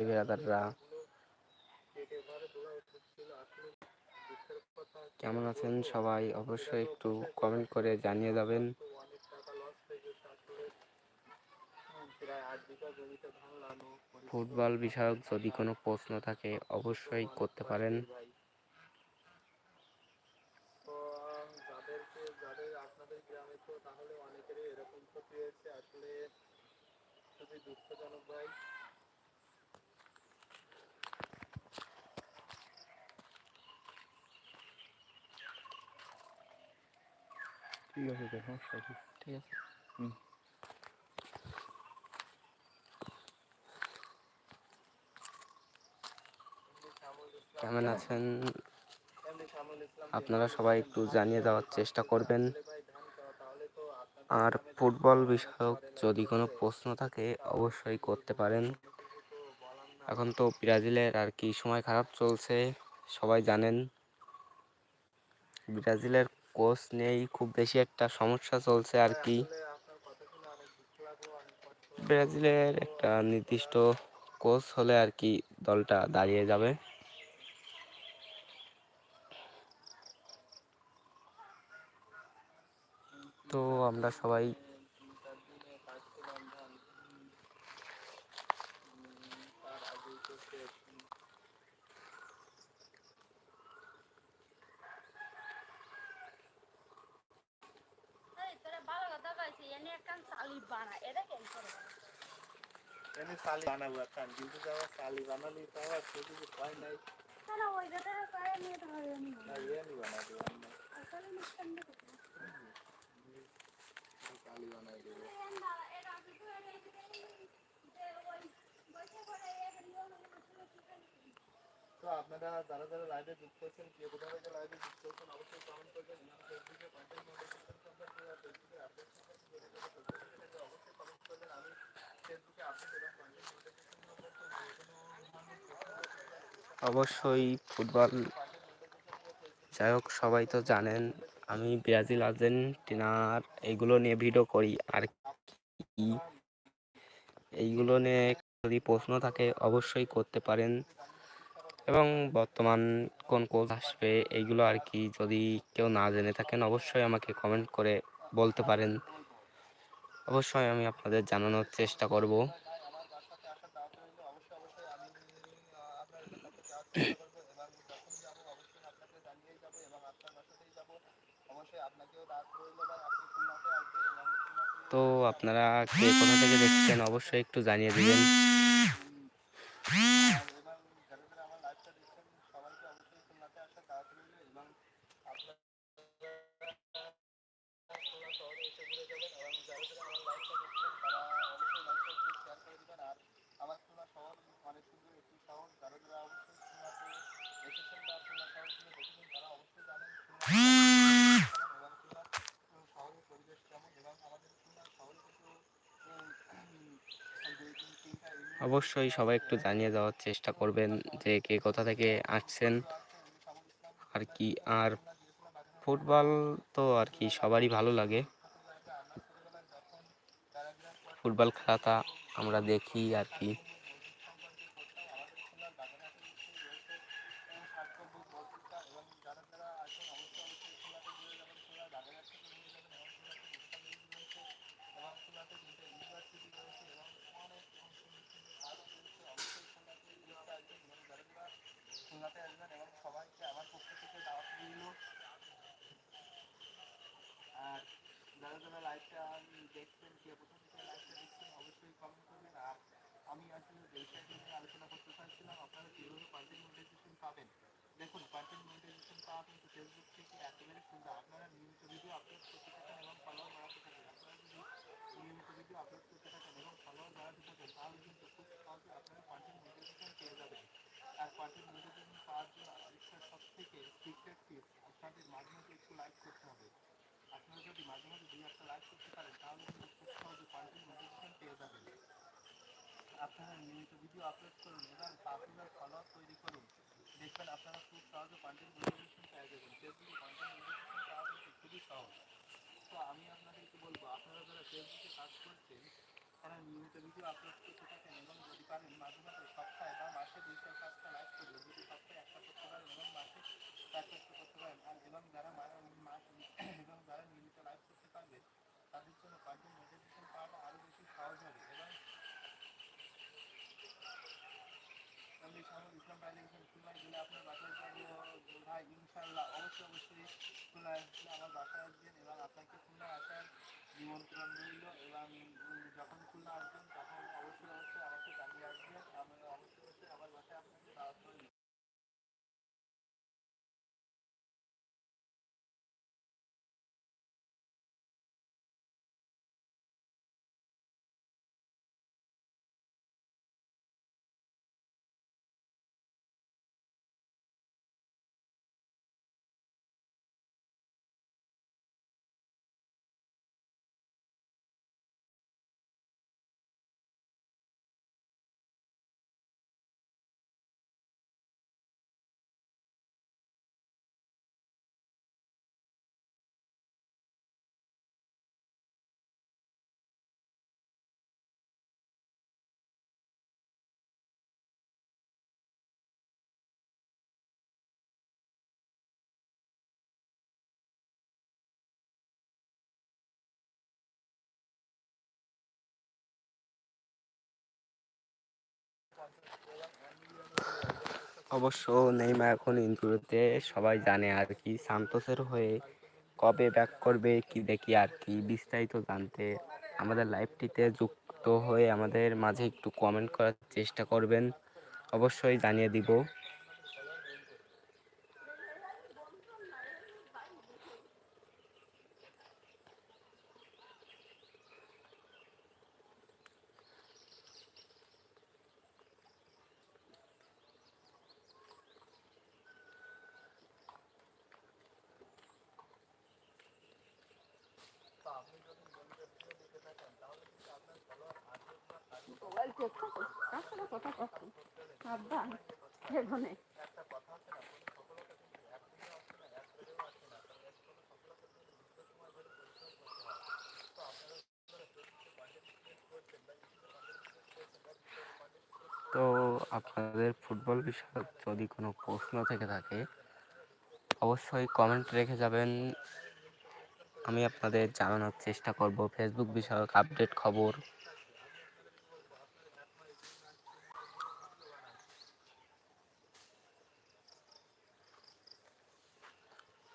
বিরাদাররা কেমন আছেন সবাই? অবশ্যই একটু কমেন্ট করে জানিয়ে যাবেন ফুটবল বিষয়ক যদি কোনো প্রশ্ন থাকে অবশ্যই করতে পারেন। ঠিক আছে, দেখো সবই ঠিক আছে, হুম। কেমন আছেন? আপনারা সবাই একটু জানিয়ে দেওয়ার চেষ্টা করবেন। আর ফুটবল বিষয়ক যদি কোনো প্রশ্ন থাকে, অবশ্যই করতে পারেন। এখন তো ব্রাজিলের আর কি সময় খারাপ চলছে, সবাই জানেন। ব্রাজিলের কোচ নেই খুব বেশি একটা সমস্যা চলছে আর কি। ব্রাজিলের একটা নির্দিষ্ট কোচ হলে আর কি দলটা দাঁড়িয়ে যাবে তো আমরা সবাই তার দিনে কাটছিলাম ধান উম, তার আগেই তো শেষ উম, এই তোরা ভালো কথা এনে চালি বানা এটা কেন করে এমনি সালি বানাবো কিন্তু যাওয়া সালি বানালি তো আবার কিছু ভয় নাই তাহলে ওই কথাটা করে নিয়ে তো হবে আমি না ইয়ে নি বানাবো আমি আসলে নিশ্চয় দেখো সালি বানাই দেবো তো আপনারা যারা যারা লাইভে যুক্ত হচ্ছেন কে কোথা থেকে লাইভে যুক্ত হচ্ছেন অবশ্যই কমেন্ট করবেন ফেসবুকে অবশ্যই ফুটবল, যাই হোক, সবাই তো জানেন, আমি ব্রাজিল আর্জেন্টিনার এইগুলো নিয়ে ভিডিও করি, আর কি? এইগুলো নিয়ে যদি প্রশ্ন থাকে, অবশ্যই করতে পারেন। এবং বর্তমান কোন কোচ আসবে, এইগুলো আর কি যদি কেউ না জেনে থাকেন, অবশ্যই আমাকে কমেন্ট করে বলতে পারেন। অবশ্যই আমি আপনাদের জানানোর চেষ্টা করব। তো আপনারা কে কোথা থেকে দেখছেন, অবশ্যই একটু জানিয়ে দিবেন আর এবং যারা যারা আমার লাইভটা দেখছেন সবাইকে অবশ্যই খুলনাতে আসার দাওয়াত রইল এবং আপনারা খুলনা শহরে এসে ঘুরে যাবেন এবং যারা যারা আমার লাইভটা দেখছেন তারা অবশ্যই লাইভটা একটু শেয়ার করে দিবেন আর আমার খুলনা শহর অনেক সুন্দর একটি শহর যারা যারা অবশ্যই খুলনাতে এসেছেন বা খুলনা শহরগুলো দেখেছেন তারা অবশ্যই জানেন খুলনা এবং খুলনা শহরের পরিবেশ কেমন এবং আমাদের খুলনা শহরে কিন্তু উম, দুই তিন তিনটা ইউনিয়ন অবশ্যই সবাই একটু জানিয়ে দেওয়ার চেষ্টা করবেন যে কে কোথা থেকে আসছেন, আর কি, আর ফুটবল তো আর কি সবারই ভালো লাগে। ফুটবল খেলাটা আমরা দেখি আর কি খুলনাতে আসবেন এবং সবাইকে আমার পক্ষ থেকে দাওয়াত রইল আর যারা যারা লাইভটা দেখছেন কে প্রথম থেকে লাইভটা দেখছেন অবশ্যই কমেন্ট করবেন আর আমি আসলে যে বিষয়টি নিয়ে আলোচনা করতে চাচ্ছিলাম আপনারা কীভাবে কন্টেন্ট মনিটাইজেশন পাবেন দেখুন কন্টেন্ট মনিটাইজেশন পাওয়া কিন্তু ফেসবুক থেকে একেবারে সুন্দর আপনারা নিয়মিত ভিডিও আপলোড করতে থাকেন এবং ফলোয়ার বাড়াতে থাকেন। আপনারা যদি নিয়মিত ভিডিও আপলোড করতে থাকেন এবং ফলোয়ার বাড়াতে থাকেন, তাহলে কিন্তু খুব সহজে আপনারা কন্টেন্ট মনিটাইজেশন পেয়ে যাবেন। আর কন্টেন্ট মনিটাইজেশন পাওয়ার জন্য আরেকটা সব থেকে সিক্রেট টিপস আপনাদের মাঝে মাঝে একটু লাইক করতে হবে। আপনারা যদি মাঝে মাঝে দুই একটা লাইক করতে পারেন, তাহলে কিন্তু খুব সহজে কন্টেন্ট মনিটাইজেশন পেয়ে যাবেন। আপনারা নিয়মিত ভিডিও আপলোড করুন এবং পপুলার ফলোয়ার তৈরি করুন। देखभाल आपल्याला खूप त्रास पांढरी मुलीपासून काय फेसबुक पांढरी मुलीपासून आपण किती त्रास होता तो आम्ही আপনাদের কি বলবো আপনারা যারা ফেসবুকে কাজ করছেন তারা নিয়মিত ভিডিও আপলোড করতে থাকেন এবং যদি পারেন মাঝে মাঝে সপ্তাহে বা মাসে দুই চার পাঁচটা লাইভ করবে যদি সপ্তাহে একটা করতে পারেন এবং মাসে চার চারটা করতে পারেন আর এবং যারা মাস এবং যারা নিয়মিত লাইভ করতে পারবে তাদের জন্য কন্টেন্ট মোটিভেশন পাওয়াটা আরও বেশি সহজ হবে এবং আমি ইসলাম বাইলিং আপনার বাসায় ভাই, ইনশাল্লাহ অবশ্যই অবশ্যই খুলনায় আসলে আমার বাসায় আসবেন এবং আপনাকে খুলনা আসার নিমন্ত্রণ রইল এবং যখন অবশ্য নেইমা এখন ইন্টারভিউতে সবাই জানে আর কি, সান্তোসের হয়ে কবে ব্যাক করবে, কি দেখি আর কি, বিস্তারিত জানতে আমাদের লাইভটিতে যুক্ত হয়ে আমাদের মাঝে একটু কমেন্ট করার চেষ্টা করবেন। অবশ্যই জানিয়ে দিব। তো আপনাদের ফুটবল বিষয়ক যদি কোনো প্রশ্ন থেকে থাকে, অবশ্যই কমেন্ট রেখে যাবেন। আমি আপনাদের জানানোর চেষ্টা করব। ফেসবুক বিষয়ক আপডেট খবর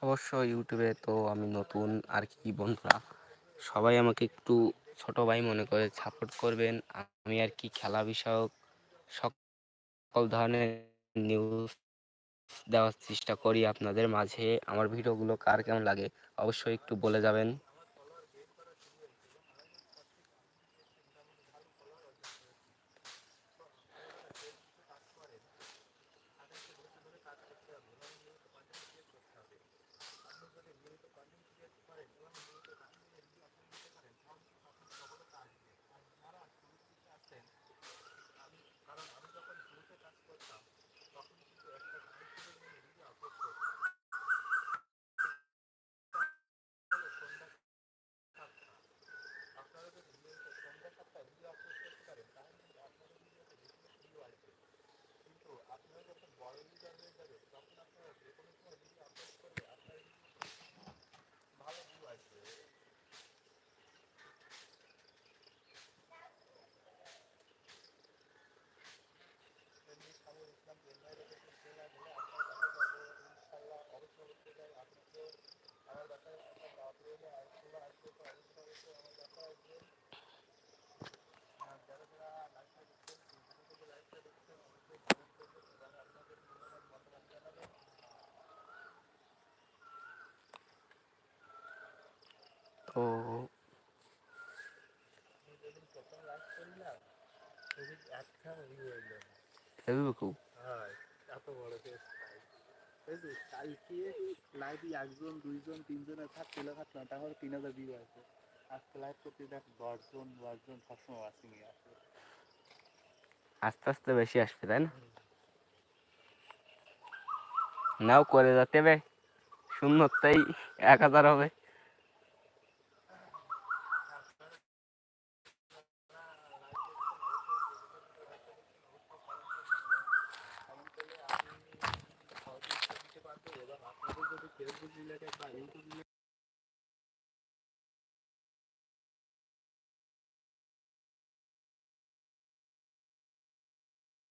অবশ্য ইউটিউবে তো আমি নতুন আর কি বন্ধুরা, সবাই আমাকে একটু ছোট ভাই মনে করে সাপোর্ট করবেন। আমি আর কি খেলা বিষয়ক সকল ধরনের নিউজ দেওয়ার চেষ্টা করি আপনাদের মাঝে। আমার ভিডিওগুলো কার কেমন লাগে অবশ্যই একটু বলে যাবেন। তো তিনজনের না তিন হাজার দশজন সবসময় আস্তে আস্তে বেশি আসবে, তাই না? নাও করে যাতে হবে শূন্যতাই এক হাজার হবে।